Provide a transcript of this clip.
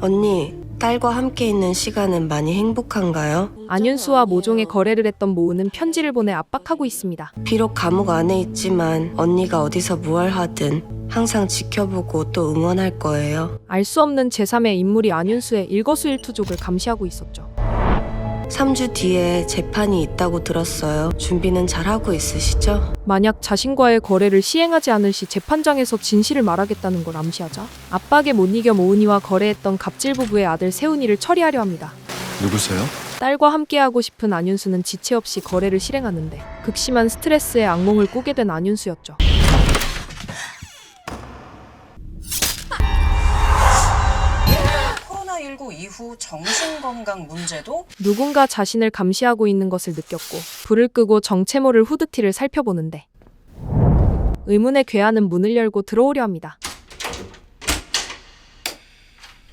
언니, 딸과 함께 있는 시간은 많이 행복한가요? 안윤수와 모종의 거래를 했던 모우는 편지를 보내 압박하고 있습니다. 비록 감옥 안에 있지만 언니가 어디서 무얼 하든 항상 지켜보고 또 응원할 거예요. 알 수 없는 제3의 인물이 안윤수의 일거수일투족을 감시하고 있었죠. 3주 뒤에 재판이 있다고 들었어요. 준비는 잘하고 있으시죠? 만약 자신과의 거래를 시행하지 않을 시 재판장에서 진실을 말하겠다는 걸 암시하자 압박에 못 이겨 모은이와 거래했던 갑질 부부의 아들 세훈이를 처리하려 합니다. 누구세요? 딸과 함께하고 싶은 안윤수는 지체 없이 거래를 실행하는데 극심한 스트레스에 악몽을 꾸게 된 안윤수였죠. 코로나19 이후 정신건강 문제도 누군가 자신을 감시하고 있는 것을 느꼈고 불을 끄고 정체 모를 후드티를 살펴보는데 의문의 괴한은 문을 열고 들어오려 합니다.